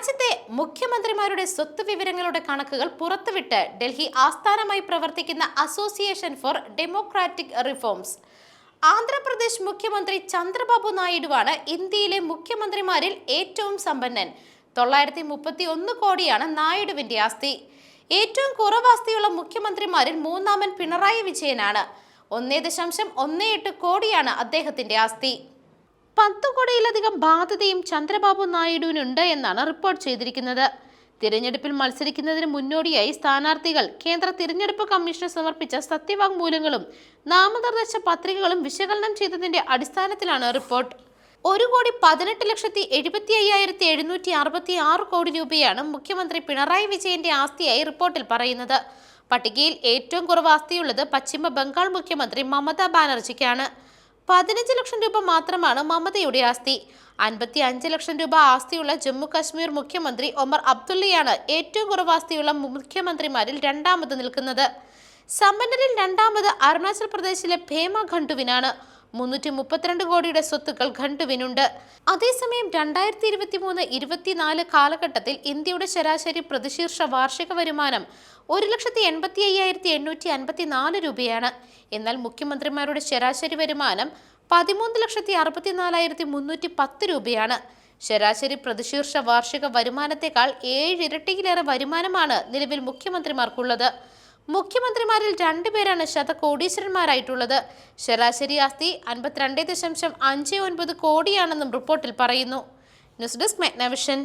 രാജ്യത്തെ മുഖ്യമന്ത്രിമാരുടെ സ്വത്ത് വിവരങ്ങളുടെ കണക്കുകൾ പുറത്തുവിട്ട് ഡൽഹി ആസ്ഥാനമായി പ്രവർത്തിക്കുന്ന association for democratic reforms. Andhra Pradesh മുഖ്യമന്ത്രി ചന്ദ്രബാബു നായിഡുവാണ് ഇന്ത്യയിലെ മുഖ്യമന്ത്രിമാരിൽ ഏറ്റവും സമ്പന്നൻ. തൊള്ളായിരത്തി മുപ്പത്തി ഒന്ന് കോടിയാണ് നായിഡുവിന്റെ ആസ്തി. ഏറ്റവും കുറവ് ആസ്തിയുള്ള മുഖ്യമന്ത്രിമാരിൽ മൂന്നാമൻ പിണറായി വിജയനാണ്. ഒന്നേ ദശാംശം ഒന്നേ എട്ട് കോടിയാണ് അദ്ദേഹത്തിന്റെ ആസ്തി. പത്ത് കോടിയിലധികം ബാധ്യതയും ചന്ദ്രബാബു നായിഡുവിനുണ്ട് എന്നാണ് റിപ്പോർട്ട് ചെയ്തിരിക്കുന്നത്. തിരഞ്ഞെടുപ്പിൽ മത്സരിക്കുന്നതിന് മുന്നോടിയായി സ്ഥാനാർത്ഥികൾ കേന്ദ്ര തിരഞ്ഞെടുപ്പ് കമ്മീഷന് സമർപ്പിച്ച സത്യവാങ്മൂലങ്ങളും നാമനിർദ്ദേശ പത്രികകളും വിശകലനം ചെയ്തതിന്റെ അടിസ്ഥാനത്തിലാണ് റിപ്പോർട്ട്. ഒരു കോടി പതിനെട്ട് ലക്ഷത്തി എഴുപത്തി അയ്യായിരത്തി എഴുന്നൂറ്റി അറുപത്തി ആറ് കോടി രൂപയാണ് മുഖ്യമന്ത്രി പിണറായി വിജയന്റെ ആസ്തിയായി റിപ്പോർട്ടിൽ പറയുന്നത്. പട്ടികയിൽ ഏറ്റവും കുറവ് ആസ്തിയുള്ളത് പശ്ചിമ ബംഗാൾ മുഖ്യമന്ത്രി മമതാ ബാനർജിക്കാണ്. പതിനഞ്ച് ലക്ഷം രൂപ മാത്രമാണ് മമതയുടെ ആസ്തി. അൻപത്തി അഞ്ച് ലക്ഷം രൂപ ആസ്തിയുള്ള ജമ്മു കശ്മീർ മുഖ്യമന്ത്രി ഒമർ അബ്ദുള്ളയാണ് ഏറ്റവും കുറവ് ആസ്തിയുള്ള മുഖ്യമന്ത്രിമാരിൽ രണ്ടാമത് നിൽക്കുന്നത്. സമ്പന്നരിൽ രണ്ടാമത് അരുണാചൽ പ്രദേശിലെ ഭേമ ഖണ്ഡുവിനാണ് മുന്നൂറ്റി മുപ്പത്തിരണ്ട് കോടിയുടെ സ്വത്തുക്കൾ ഖണ്ഡുവിനുണ്ട്. അതേസമയം രണ്ടായിരത്തി ഇരുപത്തി മൂന്ന് ഇരുപത്തിനാല് കാലഘട്ടത്തിൽ ഇന്ത്യയുടെ ശരാശരി പ്രതിശീർഷ വാർഷിക വരുമാനം ഒരു ലക്ഷത്തി എൺപത്തി അയ്യായിരത്തി എണ്ണൂറ്റി അൻപത്തി നാല് രൂപയാണ്. എന്നാൽ മുഖ്യമന്ത്രിമാരുടെ ശരാശരി വരുമാനം പതിമൂന്ന് ലക്ഷത്തി അറുപത്തിനാലായിരത്തി മുന്നൂറ്റി പത്ത് രൂപയാണ്. ശരാശരി പ്രതിശീർഷ വാർഷിക വരുമാനത്തെക്കാൾ ഏഴ് ഇരട്ടിയിലേറെ വരുമാനമാണ് നിലവിൽ മുഖ്യമന്ത്രിമാർക്കുള്ളത്. മുഖ്യമന്ത്രിമാരിൽ രണ്ടുപേരാണ് ശതകോടീശ്വരന്മാരായിട്ടുള്ളത്. ശരാശരി ആസ്തി അൻപത്തിരണ്ട് ദശാംശം അഞ്ച് ഒൻപത് കോടിയാണെന്നും റിപ്പോർട്ടിൽ പറയുന്നു. News desk Megnavision.